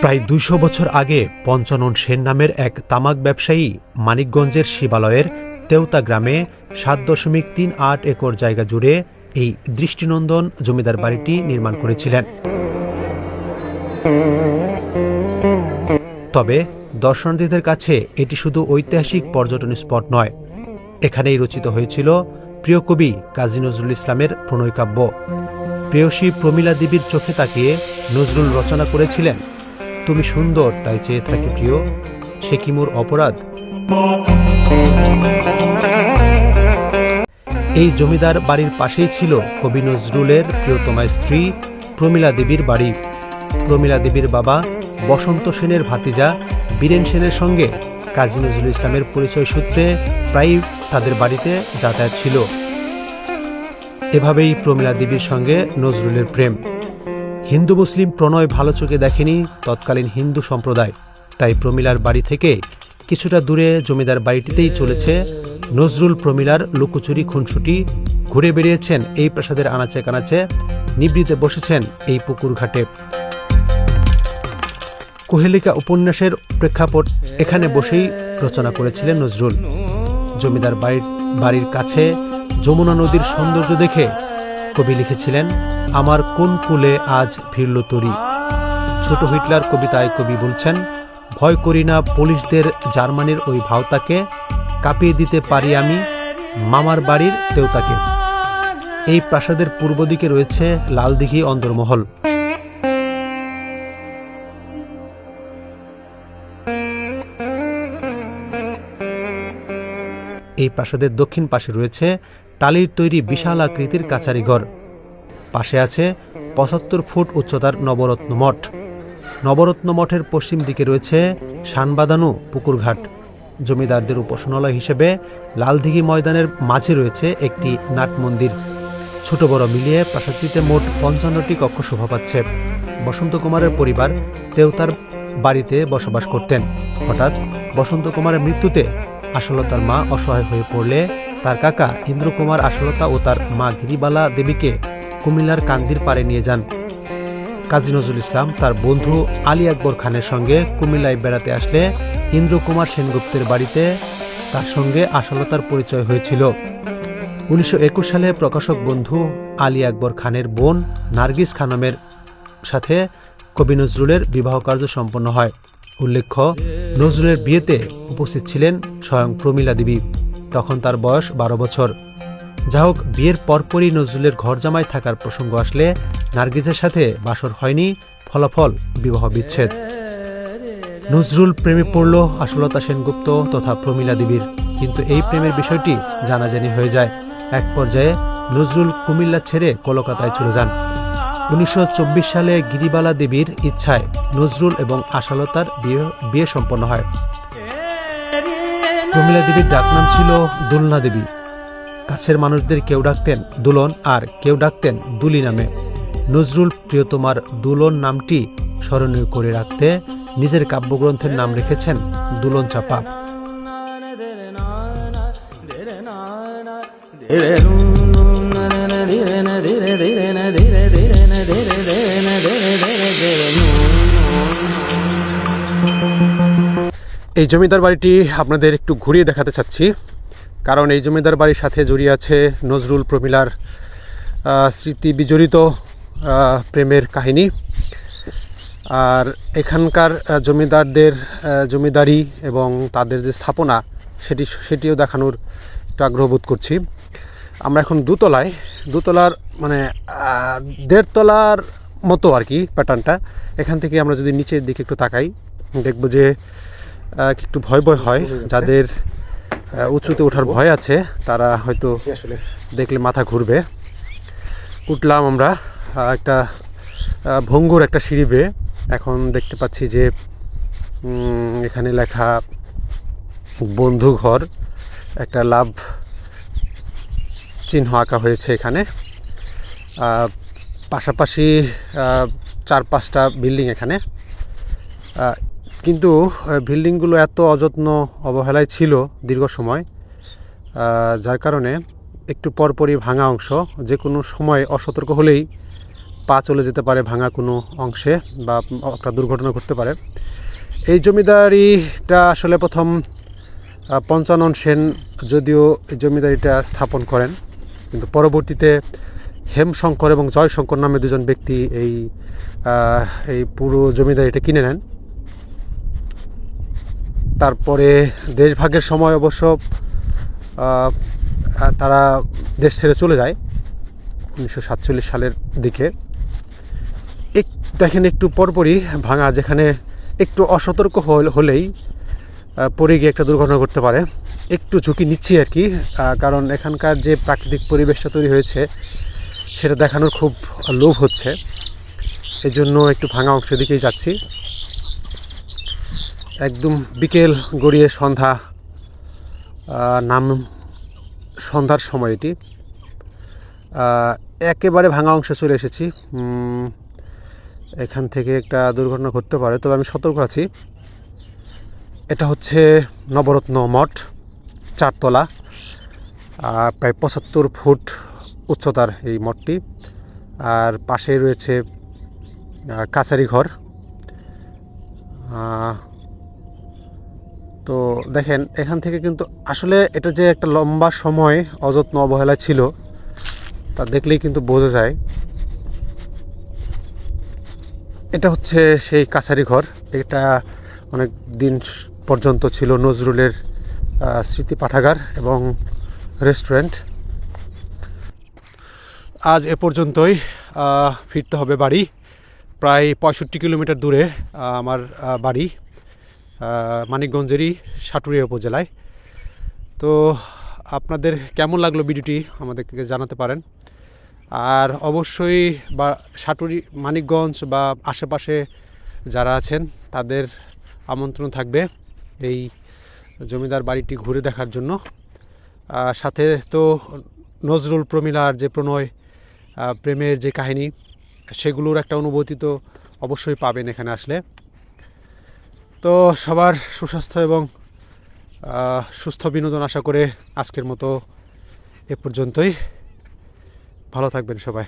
প্রায় দুইশো বছর আগে পঞ্চানন সেন নামের এক তামাক ব্যবসায়ী মানিকগঞ্জের শিবালয়ের তেওতা গ্রামে সাত দশমিক তিন আট একর জায়গা জুড়ে এই দৃষ্টিনন্দন জমিদার বাড়িটি নির্মাণ করেছিলেন। তবে দর্শনার্থীদের কাছে এটি শুধু ঐতিহাসিক পর্যটন স্পট নয়, এখানেই রচিত হয়েছিল প্রিয় কবি কাজী নজরুল ইসলামের প্রণয়কাব্য। প্রেয়সী প্রমীলা দেবীর চোখে তাকিয়ে নজরুল রচনা করেছিলেন তুমি সুন্দর, তাই চেয়ে থাকি প্রিয়। সে কি মোর অপরাধ? এই জমিদার বাড়ির পাশেই ছিল কবি নজরুলের প্রিয়তমা স্ত্রী প্রমীলা দেবীর বাড়ি। প্রমীলা দেবীর বাবা বসন্ত সেনের ভাতিজা বীরেন সেনের সঙ্গে কাজী নজরুল ইসলামের পরিচয় সূত্রে প্রায়ই তাদের বাড়িতে যাতায়াত ছিল। এভাবেই প্রমীলা দেবীর সঙ্গে নজরুলের প্রেম। হিন্দু মুসলিম প্রণয় ভালো চোখে দেখেনি তৎকালীন হিন্দু সম্প্রদায়। তাই প্রমিলার বাড়ি থেকে কিছুটা দূরে জমিদার বাড়িটিতেই চলেছে নজরুল প্রমিলার লুকোচুরি খুনসুটি। ঘুরে বেরিয়েছেন এই প্রাসাদের আনাচে কানাচে, নিবৃতে বসেছেন এই পুকুর ঘাটে। কোহেলিকা উপন্যাসের প্রেক্ষাপট এখানে বসেই রচনা করেছিলেন নজরুল। জমিদার বাড়ির বাড়ির কাছে যমুনা নদীর সৌন্দর্য দেখে কবি লিখেছিলেন আমার কোন কুলে আজ ফিরল তরি? ছোট হিটলার কবিতায় কবি বলছেন, ভয় করি না পুলিশদের জার্মানির ওই ভাওতাকে, কাঁপিয়ে দিতে পারি আমি মামার বাড়ির দেউতাকে। এই প্রাসাদের পূর্ব দিকে রয়েছে লালদিঘি অন্দরমহল। এই প্রাসাদের দক্ষিণ পাশে রয়েছে টালির তৈরি বিশাল আকৃতির কাচারি ঘর। পাশে আছে পঁচাত্তর ফুট উচ্চতার নবরত্ন মঠ। নবরত্ন মঠের পশ্চিম দিকে রয়েছে শানবাদানু পুকুরঘাট। জমিদারদের উপাসনালয় হিসেবে লালদিঘি ময়দানের মাঝে রয়েছে একটি নাট মন্দির। ছোট বড় মিলিয়ে প্রাসাদটিতে মোট পঞ্চান্নটি কক্ষ শোভা পাচ্ছে। বসন্ত কুমারের পরিবার তেওতার বাড়িতে বসবাস করতেন। হঠাৎ বসন্ত কুমারের মৃত্যুতে আশালতার মা অসহায় হয়ে পড়লে তার কাকা ইন্দ্রকুমার আশালতা ও তার মা গিরিবালা দেবীকে কুমিল্লার কান্দির পাড়ে নিয়ে যান। কাজী নজরুল ইসলাম তার বন্ধু আলী আকবর খানের সঙ্গে কুমিল্লায় বেড়াতে আসলে ইন্দ্রকুমার সেনগুপ্তের বাড়িতে তার সঙ্গে আশালতার পরিচয় হয়েছিল। উনিশশো একুশ সালে প্রকাশক বন্ধু আলী আকবর খানের বোন নার্গিস খানমের সাথে কবি নজরুলের বিবাহ কার্য সম্পন্ন হয়। উল্লেখ্য, নজরুলের বিয়েতে উপস্থিত ছিলেন স্বয়ং প্রমীলা দেবী। তখন তার বয়স বারো বছর। যা হোক বিয়ের পরপরই নজরুলের ঘর জামাই থাকার প্রসঙ্গ আসলে নার্গিসের সাথে বাসর হয়নি, ফলাফল বিবাহ বিচ্ছেদ। নজরুল প্রেমে পড়ল আশলতা সেনগুপ্ত তথা প্রমীলা দেবীর। কিন্তু এই প্রেমের বিষয়টি জানাজানি হয়ে যায়। এক পর্যায়ে নজরুল কুমিল্লা ছেড়ে কলকাতায় চলে যান। উনিশশো চব্বিশ সালে গিরিবালা দেবীর ইচ্ছায় নজরুল এবং আশালতার বিয়ে বিয়ে সম্পন্ন হয়। প্রমীলা দেবীর ডাকনাম ছিল দুলনা দেবী। কাছের মানুষদের কেউ ডাকতেন দুলন আর কেউ ডাকতেন দুলি নামে। নজরুল প্রিয়তমার দুলন নামটি স্মরণীয় করে রাখতে নিজের কাব্যগ্রন্থের নাম রেখেছেন দুলন চাপা। এই জমিদার বাড়িটি আপনাদের একটু ঘুরিয়ে দেখাতে চাচ্ছি। কারণ এই জমিদার বাড়ির সাথে জড়িয়ে আছে নজরুল প্রমিলার স্মৃতি বিজড়িত প্রেমের কাহিনী। আর এখানকার জমিদারদের জমিদারি এবং তাদের যে স্থাপনা সেটি সেটিও দেখানোর একটু আগ্রহ বোধ করছি। আমরা এখন দুতলায় দুতলার মানে দেড়তলার মতো আর কি প্যাটার্নটা। এখান থেকে আমরা যদি নিচের দিকে একটু তাকাই দেখব যে একটু ভয় ভয় হয় যাদের উঁচুতে ওঠার ভয় আছে। তারা হয়তো দেখলে মাথা ঘুরবে। উঠলাম আমরা একটা ভঙ্গুর একটা সিঁড়ি বেয়ে। এখন দেখতে পাচ্ছি যে এখানে লেখা বন্ধু ঘর একটা লাভ চিহ্ন আঁকা হয়েছে এখানে। পাশাপাশি চার পাঁচটা বিল্ডিং এখানে। কিন্তু বিল্ডিংগুলো এত অযত্ন অবহেলায় ছিল দীর্ঘ সময় যার কারণে একটু পরপরই ভাঙা অংশ যে কোনো সময় অসতর্ক হলেই পা চলে যেতে পারে ভাঙা কোনো অংশে বা একটা দুর্ঘটনা ঘটতে পারে। এই জমিদারিটা আসলে প্রথম পঞ্চানন সেন যদিও এই জমিদারিটা স্থাপন করেন, কিন্তু পরবর্তীতে হেমশঙ্কর এবং জয়শঙ্কর নামে দুজন ব্যক্তি এই এই পুরো জমিদারিটা কিনে নেন। তারপরে দেশভাগের সময় অবশ্য তারা দেশ ছেড়ে চলে যায় উনিশশো সাতচল্লিশ সালের দিকে। এক, দেখেন একটু পরপরই ভাঙা, যেখানে একটু অসতর্ক হলেই পড়ে গিয়ে একটা দুর্ঘটনা ঘটতে পারে। একটু ঝুঁকি নিচ্ছি আর কি কারণ এখানকার যে প্রাকৃতিক পরিবেশটা তৈরি হয়েছে, সেটা দেখানোর খুব লোভ হচ্ছে। এই জন্য একটু ভাঙা অংশের দিকেই যাচ্ছি। একদম বিকেল গড়িয়ে সন্ধ্যা নাম সন্ধ্যার সময় এটি। একেবারে ভাঙা অংশে চলে এসেছি। এখান থেকে একটা দুর্ঘটনা ঘটতে পারে, তবে আমি সতর্ক আছি। এটা হচ্ছে নবরত্ন মঠ, চারতলা প্রায় পঁচাত্তর ফুট উচ্চতার এই মঠটি। আর পাশেই রয়েছে কাছারি ঘর। তো দেখেন, এখান থেকে কিন্তু আসলে এটা যে একটা লম্বা সময় অযত্ন অবহেলা ছিল, তা দেখলেই কিন্তু বোঝা যায়। এটা হচ্ছে সেই কাছারি ঘর। এটা অনেক দিন পর্যন্ত ছিল নজরুলের স্মৃতি পাঠাগার এবং রেস্টুরেন্ট। আজ এ পর্যন্তই ফিরতে হবে বাড়ি। প্রায় পঁয়ষট্টি কিলোমিটার দূরে আমার বাড়ি। মানিকগঞ্জেরই সাটুরিয়া উপজেলায়। তো আপনাদের কেমন লাগল ভিডিওটি আমাদেরকে জানাতে পারেন। আর অবশ্যই বা সাটুরি, মানিকগঞ্জ বা আশেপাশে যারা আছেন, তাদের আমন্ত্রণ থাকবে এই জমিদার বাড়িটি ঘুরে দেখার জন্য। সাথে তো নজরুল প্রমিলার যে প্রণয় প্রেমের যে কাহিনী, সেগুলোর একটা অনুভূতি তো অবশ্যই পাবেন এখানে আসলে। তো সবার সুস্বাস্থ্য এবং সুস্থ বিনোদন আশা করে আজকের মতো এ পর্যন্তই। ভালো থাকবেন সবাই।